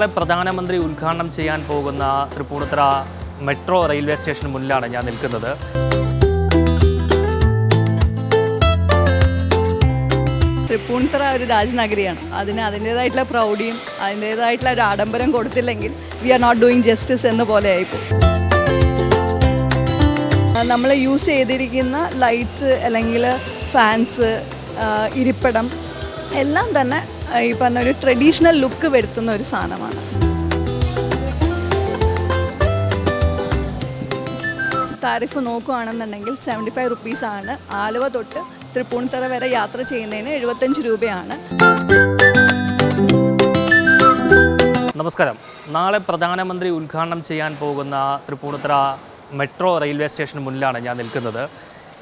നാളെ പ്രധാനമന്ത്രി ഉദ്ഘാടനം ചെയ്യാൻ പോകുന്ന തൃപ്പൂണിത്തറ മെട്രോ റെയിൽവേ സ്റ്റേഷന് മുന്നിലാണ് ഞാൻ നിൽക്കുന്നത്. തൃപ്പൂണിത്തറ ഒരു രാജനഗരിയാണ്. അതിന് അതിന്റേതായിട്ടുള്ള പ്രൗഢിയും അതിന്റേതായിട്ടുള്ള ഒരു ആഡംബരം കൊടുത്തില്ലെങ്കിൽ we are not doing justice എന്ന പോലെ ആയിപ്പോൾ നമ്മൾ യൂസ് ചെയ്തിരിക്കുന്ന ലൈറ്റ്സ് അല്ലെങ്കിൽ ഫാൻസ് ഇരിപ്പിടം എല്ലാം തന്നെ ഈ പറഞ്ഞ ഒരു ട്രഡീഷണൽ ലുക്ക് വരുത്തുന്ന ഒരു സാധനമാണ്. താരിഫ് നോക്കുകയാണെന്നുണ്ടെങ്കിൽ സെവന്റി ഫൈവ് റുപ്പീസാണ് ആലുവ തൊട്ട് തൃപ്പൂണിത്തറ വരെ യാത്ര ചെയ്യുന്നതിന് എഴുപത്തഞ്ച് രൂപയാണ്. നമസ്കാരം. നാളെ പ്രധാനമന്ത്രി ഉദ്ഘാടനം ചെയ്യാൻ പോകുന്ന തൃപ്പൂണിത്തറ മെട്രോ റെയിൽവേ സ്റ്റേഷന് മുന്നിലാണ് ഞാൻ നിൽക്കുന്നത്.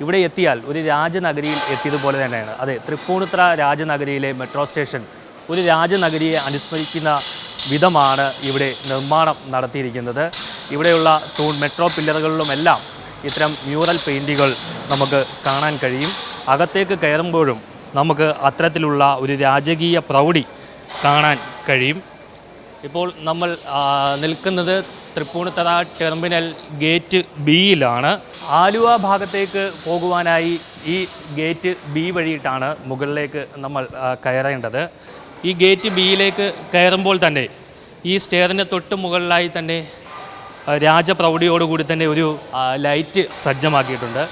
ഇവിടെ എത്തിയാൽ ഒരു രാജനഗരിയിൽ എത്തിയതുപോലെ തന്നെയാണ്. അതെ തൃപ്പൂണിത്തറ രാജനഗരിയിലെ മെട്രോ സ്റ്റേഷൻ ഒരു രാജനഗരിയെ അനുസ്മരിക്കുന്ന വിധമാണ് ഇവിടെ നിർമ്മാണം നടത്തിയിരിക്കുന്നത്. ഇവിടെയുള്ള തൂൺ മെട്രോ പില്ലറുകളിലുമെല്ലാം ഇത്തരം മ്യൂറൽ പെയിന്റുകൾ നമുക്ക് കാണാൻ കഴിയും. അകത്തേക്ക് കയറുമ്പോഴും നമുക്ക് അത്തരത്തിലുള്ള ഒരു രാജകീയ പ്രൗഢി കാണാൻ കഴിയും. ഇപ്പോൾ നമ്മൾ നിൽക്കുന്നത് തൃപ്പൂണിത്തറ ടെർമിനൽ ഗേറ്റ് ബിയിലാണ് ആലുവ ഭാഗത്തേക്ക് പോകുവാനായി ഈ ഗേറ്റ് ബി വഴിയിട്ടാണ് മുകളിലേക്ക് നമ്മൾ കയറേണ്ടത്. ഈ ഗേറ്റ് ബിയിലേക്ക് കയറുമ്പോൾ തന്നെ ഈ സ്റ്റെയറിന്റെ തൊട്ട് മുകളിലായി തന്നെ രാജപ്രൗഢിയോടുകൂടി തന്നെ ഒരു ലൈറ്റ് സജ്ജമാക്കിയിട്ടുണ്ട്.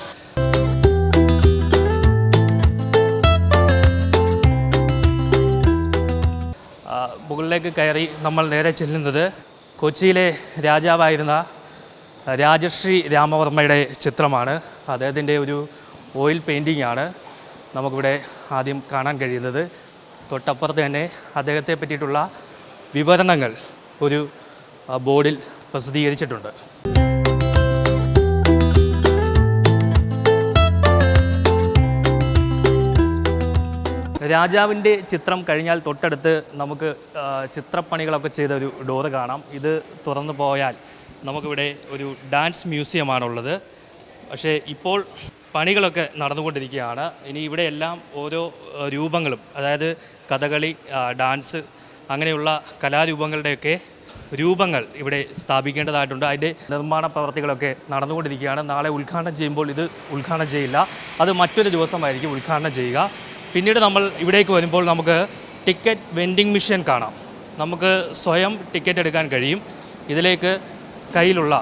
മുകളിലേക്ക് കയറി നമ്മൾ നേരെ ചെല്ലുന്നത് കൊച്ചിയിലെ രാജാവായിരുന്ന രാജശ്രീ രാമവർമ്മയുടെ ചിത്രമാണ്. അദ്ദേഹത്തിന്റെ ഒരു ഓയിൽ പെയിന്റിംഗ് ആണ് നമുക്കിവിടെ ആദ്യം കാണാൻ കഴിയുന്നത്. തൊട്ടപ്പുറത്ത് തന്നെ അദ്ദേഹത്തെ പറ്റിയിട്ടുള്ള വിവരണങ്ങൾ ഒരു ബോർഡിൽ പ്രസിദ്ധീകരിച്ചിട്ടുണ്ട്. രാജാവിന്റെ ചിത്രം കഴിഞ്ഞാൽ തൊട്ടടുത്ത് നമുക്ക് ചിത്രപ്പണികളൊക്കെ ചെയ്ത ഒരു ഡോറ് കാണാം. ഇത് തുറന്നു പോയാൽ നമുക്കിവിടെ ഒരു ഡാൻസ് മ്യൂസിയമാണുള്ളത്. പക്ഷേ ഇപ്പോൾ പണികളൊക്കെ നടന്നുകൊണ്ടിരിക്കുകയാണ്. ഇനി ഇവിടെ എല്ലാം ഓരോ രൂപങ്ങളും അതായത് കഥകളി ഡാൻസ് അങ്ങനെയുള്ള കലാരൂപങ്ങളുടെയൊക്കെ രൂപങ്ങൾ ഇവിടെ സ്ഥാപിക്കേണ്ടതായിട്ടുണ്ട്. അതിന്റെ നിർമ്മാണ പ്രവർത്തികളൊക്കെ നടന്നുകൊണ്ടിരിക്കുകയാണ്. നാളെ ഉദ്ഘാടനം ചെയ്യുമ്പോൾ ഇത് ഉദ്ഘാടനം ചെയ്യില്ല. അത് മറ്റൊരു ദിവസമായിരിക്കും ഉദ്ഘാടനം ചെയ്യുക. പിന്നീട് നമ്മൾ ഇവിടേക്ക് വരുമ്പോൾ നമുക്ക് ടിക്കറ്റ് വെൻഡിങ് മെഷീൻ കാണാം. നമുക്ക് സ്വയം ടിക്കറ്റ് എടുക്കാൻ കഴിയും. ഇതിലേക്ക് കയ്യിലുള്ള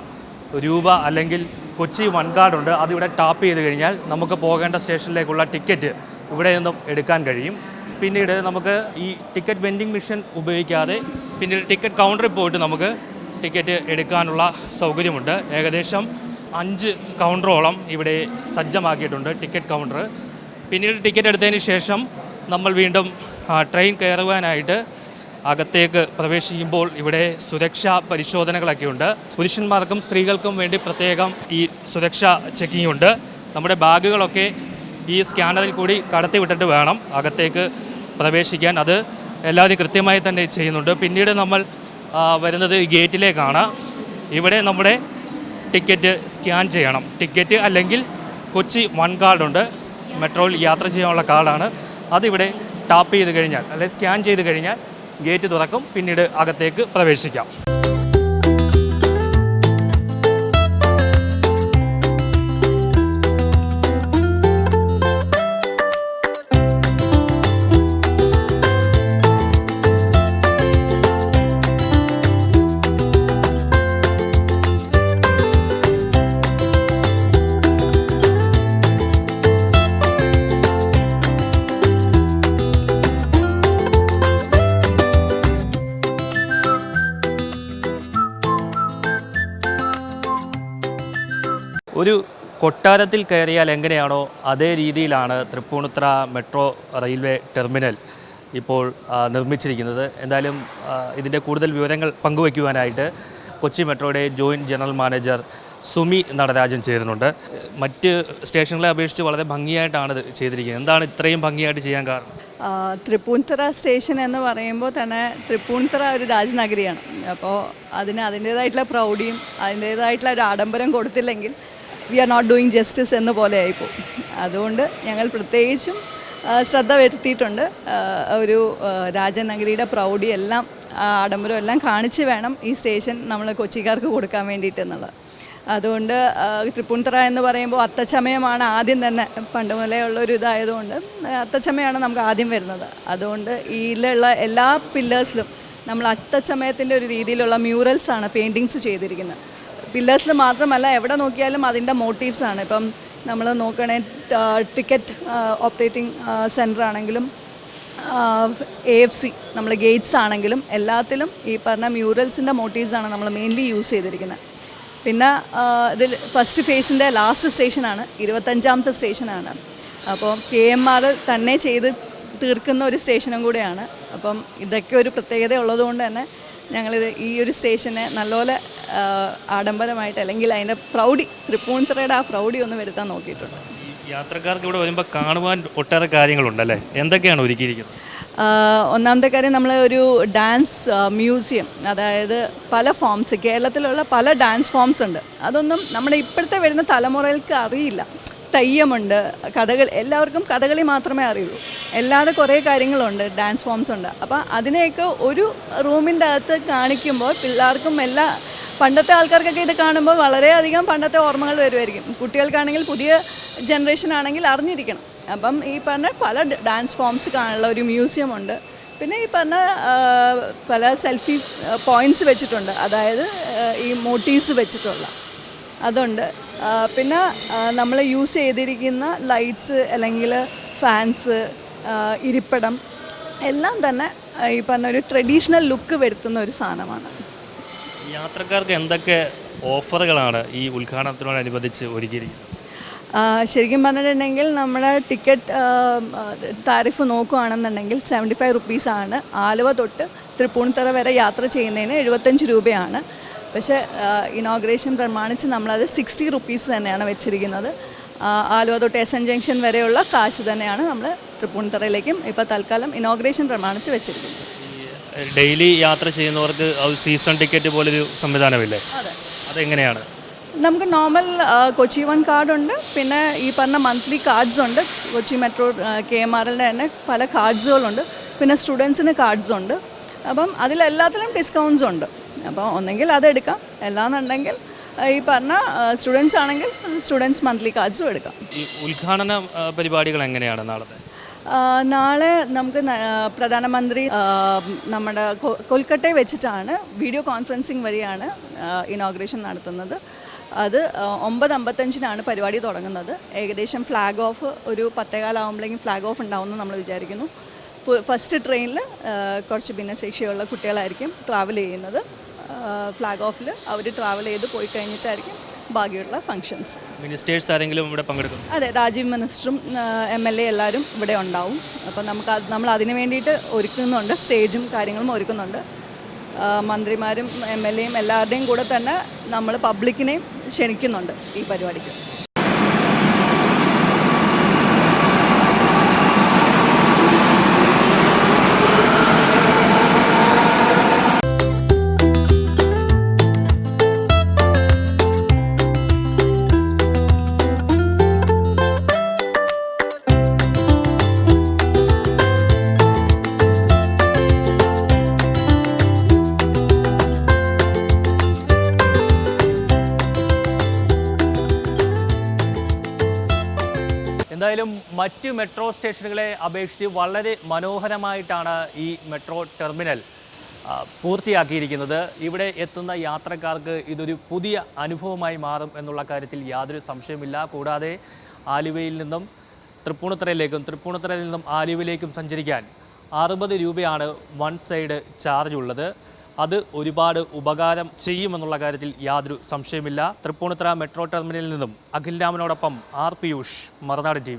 രൂപ അല്ലെങ്കിൽ കൊച്ചി വൺ കാർഡ് ഉണ്ട്. അതിവിടെ ടാപ്പ് ചെയ്ത് കഴിഞ്ഞാൽ നമുക്ക് പോകേണ്ട സ്റ്റേഷനിലേക്കുള്ള ടിക്കറ്റ് ഇവിടെ നിന്നും എടുക്കാൻ കഴിയും. പിന്നീട് നമുക്ക് ഈ ടിക്കറ്റ് വെൻഡിങ് മെഷീൻ ഉപയോഗിക്കാതെ പിന്നീട് ടിക്കറ്റ് കൗണ്ടറിൽ പോയിട്ട് നമുക്ക് ടിക്കറ്റ് എടുക്കാനുള്ള സൗകര്യമുണ്ട്. ഏകദേശം അഞ്ച് കൗണ്ടറോളം ഇവിടെ സജ്ജമാക്കിയിട്ടുണ്ട് ടിക്കറ്റ് കൗണ്ടർ പിന്നീട് ടിക്കറ്റ് എടുത്തതിന് ശേഷം നമ്മൾ വീണ്ടും ട്രെയിൻ കയറുവാനായിട്ട് അകത്തേക്ക് പ്രവേശിക്കുമ്പോൾ ഇവിടെ സുരക്ഷാ പരിശോധനകളൊക്കെ ഉണ്ട് പുരുഷന്മാർക്കും സ്ത്രീകൾക്കും വേണ്ടി പ്രത്യേകം ഈ സുരക്ഷാ ചെക്കിംഗ് ഉണ്ട്. നമ്മുടെ ബാഗുകളൊക്കെ ഈ സ്കാനറിൽ കൂടി കടത്തി വിട്ടിട്ട് വേണം അകത്തേക്ക് പ്രവേശിക്കാൻ. അത് എല്ലാവരും കൃത്യമായി തന്നെ ചെയ്യുന്നുണ്ട്. പിന്നീട് നമ്മൾ വരുന്നത് ഗേറ്റിലേക്കാണ്. ഇവിടെ നമ്മുടെ ടിക്കറ്റ് സ്കാൻ ചെയ്യണം. ടിക്കറ്റ് അല്ലെങ്കിൽ കൊച്ചി വൺ കാർഡുണ്ട് മെട്രോയിൽ യാത്ര ചെയ്യാനുള്ള കാർഡാണ്. അതിവിടെ ടാപ്പ് ചെയ്ത് കഴിഞ്ഞാൽ അല്ലെങ്കിൽ സ്കാൻ ചെയ്ത് കഴിഞ്ഞാൽ ഗേറ്റ് തുറക്കും പിന്നീട് അകത്തേക്ക് പ്രവേശിക്കാം. കൊട്ടാരത്തിൽ കയറിയാൽ എങ്ങനെയാണോ അതേ രീതിയിലാണ് തൃപ്പൂണിത്ര മെട്രോ റെയിൽവേ ടെർമിനൽ ഇപ്പോൾ നിർമ്മിച്ചിരിക്കുന്നത്. എന്തായാലും ഇതിന്റെ കൂടുതൽ വിവരങ്ങൾ പങ്കുവയ്ക്കുവാനായിട്ട് കൊച്ചി മെട്രോയുടെ joint general manager Sumi Natarajan ചേരുന്നുണ്ട്. മറ്റ് സ്റ്റേഷനുകളെ അപേക്ഷിച്ച് വളരെ ഭംഗിയായിട്ടാണ് ചെയ്തിരിക്കുന്നത്. എന്താണ് ഇത്രയും ഭംഗിയായിട്ട് ചെയ്യാൻ കാരണം? തൃപ്പൂണിത്തറ സ്റ്റേഷൻ എന്ന് പറയുമ്പോൾ തന്നെ തൃപ്പൂണിത്തറ ഒരു രാജനഗരിയാണ്. അപ്പോൾ അതിന് അതിന്റേതായിട്ടുള്ള പ്രൗഢിയും അതിന്റേതായിട്ടുള്ള ഒരു ആഡംബരം കൊടുത്തില്ലെങ്കിൽ we are not doing justice എന്ന പോലെ ആയിപ്പോൾ അതുകൊണ്ട് ഞങ്ങൾ പ്രത്യേകിച്ചും ശ്രദ്ധ വരുത്തിയിട്ടുണ്ട്. ഒരു രാജനഗരിയുടെ പ്രൗഢി എല്ലാം ആ ആഡംബരവും എല്ലാം കാണിച്ച് വേണം ഈ സ്റ്റേഷൻ നമ്മൾ കൊച്ചിക്കാർക്ക് കൊടുക്കാൻ വേണ്ടിയിട്ട് എന്നുള്ളത്. അതുകൊണ്ട് തൃപ്പൂണിത്തറ എന്ന് പറയുമ്പോൾ അത്തച്ചമയമാണ് ആദ്യം തന്നെ പണ്ട് മുതലേ ഉള്ളൊരു ഇതായതുകൊണ്ട് അത്തച്ചമയമാണ് നമുക്ക് ആദ്യം വരുന്നത്. അതുകൊണ്ട് ഇതിലുള്ള എല്ലാ പില്ലേഴ്സിലും നമ്മൾ അത്തച്ചമയത്തിന്റെ ഒരു രീതിയിലുള്ള മ്യൂറൽസ് ആണ് പെയിന്റിങ്സ് ചെയ്തിരിക്കുന്നത്. പില്ലേഴ്സിൽ മാത്രമല്ല എവിടെ നോക്കിയാലും അതിന്റെ മോട്ടീവ്സ് ആണ്. ഇപ്പം നമ്മൾ നോക്കണേ ടിക്കറ്റ് ഓപ്പറേറ്റിംഗ് സെന്റർ ആണെങ്കിലും എ എഫ് സി നമ്മൾ ഗേറ്റ്സ് ആണെങ്കിലും എല്ലാത്തിലും ഈ പറഞ്ഞ മ്യൂറൽസിന്റെ മോട്ടീവ്സ് ആണ് നമ്മൾ മെയിൻലി യൂസ് ചെയ്തിരിക്കുന്നത് പിന്നെ ഇതിൽ ഫസ്റ്റ് ഫേസിന്റെ ലാസ്റ്റ് സ്റ്റേഷനാണ് ഇരുപത്തഞ്ചാമത്തെ സ്റ്റേഷനാണ് അപ്പോൾ കെ എം ആർ തന്നെ ചെയ്ത് തീർക്കുന്ന ഒരു സ്റ്റേഷനും കൂടെയാണ്. അപ്പം ഇതൊക്കെ ഒരു പ്രത്യേകത ഉള്ളതുകൊണ്ട് തന്നെ ഞങ്ങളിത് ഈ ഒരു സ്റ്റേഷനെ നല്ലപോലെ ആഡംബരമായിട്ട് അല്ലെങ്കിൽ അതിന്റെ പ്രൗഢി തൃപ്പൂണിത്തുറയുടെ ആ പ്രൗഢി ഒന്ന് വരുത്താൻ നോക്കിയിട്ടുണ്ട്. യാത്രക്കാർക്ക് ഇവിടെ വരുമ്പോൾ കാണുവാൻ ഒട്ടേറെ കാര്യങ്ങളുണ്ടല്ലേ? എന്തൊക്കെയാണ് ഒരുക്കിയിരിക്കുന്നത്? ഒന്നാമത്തെ കാര്യം നമ്മൾ ഒരു ഡാൻസ് മ്യൂസിയം അതായത് പല ഫോംസ് കേരളത്തിലുള്ള പല ഡാൻസ് ഫോംസ് ഉണ്ട്. അതൊന്നും നമ്മുടെ ഇപ്പോഴത്തെ വരുന്ന തലമുറകൾക്ക് അറിയില്ല. തെയ്യമുണ്ട്. കഥകൾ എല്ലാവർക്കും കഥകളി മാത്രമേ അറിയുള്ളൂ. അല്ലാതെ കുറേ കാര്യങ്ങളുണ്ട് ഡാൻസ് ഫോംസ് ഉണ്ട്. അപ്പോൾ അതിനെയൊക്കെ ഒരു റൂമിന്റെ അകത്ത് കാണിക്കുമ്പോൾ പിള്ളേർക്കും എല്ലാ പണ്ടത്തെ ആൾക്കാർക്കൊക്കെ ഇത് കാണുമ്പോൾ വളരെയധികം പണ്ടത്തെ ഓർമ്മകൾ വരുമായിരിക്കും. കുട്ടികൾക്കാണെങ്കിൽ പുതിയ ജനറേഷൻ ആണെങ്കിൽ അറിഞ്ഞിരിക്കണം. അപ്പം ഈ പറഞ്ഞ പല ഡാൻസ് ഫോംസ് കാണാനുള്ള ഒരു മ്യൂസിയം ഉണ്ട്. പിന്നെ ഈ പറഞ്ഞ പല സെൽഫി പോയിന്റ്സ് വെച്ചിട്ടുണ്ട്. അതായത് ഈ മോട്ടീവ്സ് വെച്ചിട്ടുള്ള അതുണ്ട്. പിന്നെ നമ്മൾ യൂസ് ചെയ്തിരിക്കുന്ന ലൈറ്റ്സ് അല്ലെങ്കിൽ ഫാൻസ് ഇരിപ്പിടം എല്ലാം തന്നെ ഈ പറഞ്ഞ ഒരു ട്രഡീഷണൽ ലുക്ക് വരുത്തുന്ന ഒരു സാധനമാണ്. യാത്രക്കാർക്ക് എന്തൊക്കെ ഓഫറുകളാണ് ഈ ഉദ്ഘാടനത്തിനോടനുബന്ധിച്ച് ഒരുക്കിയിരിക്കുന്നത്? ശരിക്കും പറഞ്ഞിട്ടുണ്ടെങ്കിൽ നമ്മുടെ ടിക്കറ്റ് താരിഫ് നോക്കുകയാണെന്നുണ്ടെങ്കിൽ സെവന്റി ഫൈവ് റുപ്പീസാണ് ആലുവ തൊട്ട് തൃപ്പൂണിത്തറ വരെ യാത്ര ചെയ്യുന്നതിന് എഴുപത്തഞ്ച് രൂപയാണ്. പക്ഷേ ഇനോഗ്രേഷൻ പ്രമാണിച്ച് നമ്മളത് സിക്സ്റ്റി റുപ്പീസ് തന്നെയാണ് വെച്ചിരിക്കുന്നത്. ആലുവ തൊട്ട് എസ് എൻ ജംഗ്ഷൻ വരെയുള്ള കാശ് തന്നെയാണ് നമ്മൾ തൃപ്പൂണിത്തറയിലേക്കും ഇപ്പോൾ തൽക്കാലം ഇനോഗ്രേഷൻ പ്രമാണിച്ച് വെച്ചിരിക്കുന്നത്. ഡെയിലി യാത്ര ചെയ്യുന്നവർക്ക് സീസൺ ടിക്കറ്റ് പോലൊരു സംവിധാനമില്ലേ? അതെ. അതെങ്ങനെയാണ്? നമുക്ക് നോർമൽ കൊച്ചി വൺ കാർഡുണ്ട്. പിന്നെ ഈ പറഞ്ഞ മന്ത്ലി കാർഡ്സ് ഉണ്ട്. Kochi metro K M R എല്ലിന്റെ തന്നെ പല കാർഡ്സുകളുണ്ട് പിന്നെ സ്റ്റുഡൻസിന് കാർഡ്സ് ഉണ്ട്. അപ്പം അതിലെല്ലാത്തിലും ഡിസ്കൗണ്ട്സ് ഉണ്ട്. അപ്പോൾ ഒന്നെങ്കിൽ അതെടുക്കാം അല്ലാന്നുണ്ടെങ്കിൽ ഈ പറഞ്ഞ സ്റ്റുഡൻസ് ആണെങ്കിൽ സ്റ്റുഡൻസ് മന്ത്ലി കാർഡ്സും എടുക്കാം. ഈ ഉദ്ഘാടന പരിപാടികൾ എങ്ങനെയാണ് നാളത്തെ? നാളെ നമുക്ക് പ്രധാനമന്ത്രി നമ്മുടെ കൊൽക്കട്ടയിൽ വെച്ചിട്ടാണ് വീഡിയോ കോൺഫറൻസിങ് വഴിയാണ് ഇനോഗ്രേഷൻ നടത്തുന്നത്. അത് ഒമ്പത് അമ്പത്തഞ്ചിനാണ് പരിപാടി തുടങ്ങുന്നത്. ഏകദേശം ഫ്ലാഗ് ഓഫ് ഒരു പത്തേകാലാവുമ്പോഴേക്കും ഫ്ലാഗ് ഓഫ് ഉണ്ടാവുമെന്ന് നമ്മൾ വിചാരിക്കുന്നു. ഫസ്റ്റ് ട്രെയിനിൽ കുറച്ച് ഭിന്നശേഷിയുള്ള കുട്ടികളായിരിക്കും ട്രാവൽ ചെയ്യുന്നത്. ഫ്ലാഗ് ഓഫിൽ അവർ ട്രാവൽ ചെയ്ത് പോയി കഴിഞ്ഞിട്ടായിരിക്കും ബാക്കിയുള്ള ഫങ്ഷൻസ് മിനിസ്റ്റേഴ്സ് ആരെങ്കിലും ഇവിടെ പങ്കെടുക്കും അതെ രാജീവ് മിനിസ്റ്ററും എം എൽ എ എല്ലാവരും ഇവിടെ ഉണ്ടാവും. അപ്പം നമുക്ക് നമ്മൾ അതിന് വേണ്ടിയിട്ട് ഒരുക്കുന്നുണ്ട് സ്റ്റേജും കാര്യങ്ങളും ഒരുക്കുന്നുണ്ട്. മന്ത്രിമാരും എം എൽ എയും എല്ലാവരുടെയും കൂടെ തന്നെ നമ്മൾ പബ്ലിക്കിനെയും ക്ഷണിക്കുന്നുണ്ട് ഈ പരിപാടിക്ക്. എന്തായാലും മറ്റ് മെട്രോ സ്റ്റേഷനുകളെ അപേക്ഷിച്ച് വളരെ മനോഹരമായിട്ടാണ് ഈ മെട്രോ ടെർമിനൽ പൂർത്തിയാക്കിയിരിക്കുന്നത്. ഇവിടെ എത്തുന്ന യാത്രക്കാർക്ക് ഇതൊരു പുതിയ അനുഭവമായി മാറും എന്നുള്ള കാര്യത്തിൽ യാതൊരു സംശയമില്ല കൂടാതെ ആലുവയിൽ നിന്നും തൃപ്പൂണിത്തറയിലേക്കും തൃപ്പൂണിത്തറയിൽ നിന്നും ആലുവയിലേക്കും സഞ്ചരിക്കാൻ അറുപത് രൂപയാണ് വൺ സൈഡ് ചാർജ് ഉള്ളത് അത് ഒരുപാട് ഉപകാരം ചെയ്യുമെന്നുള്ള കാര്യത്തിൽ യാതൊരു സംശയമില്ല തൃപ്പൂണിത്തറ മെട്രോ ടെർമിനലിൽ നിന്നും അഖിൽ രാമനോടൊപ്പം ആർ പിയൂഷ് മറുനാട് ടി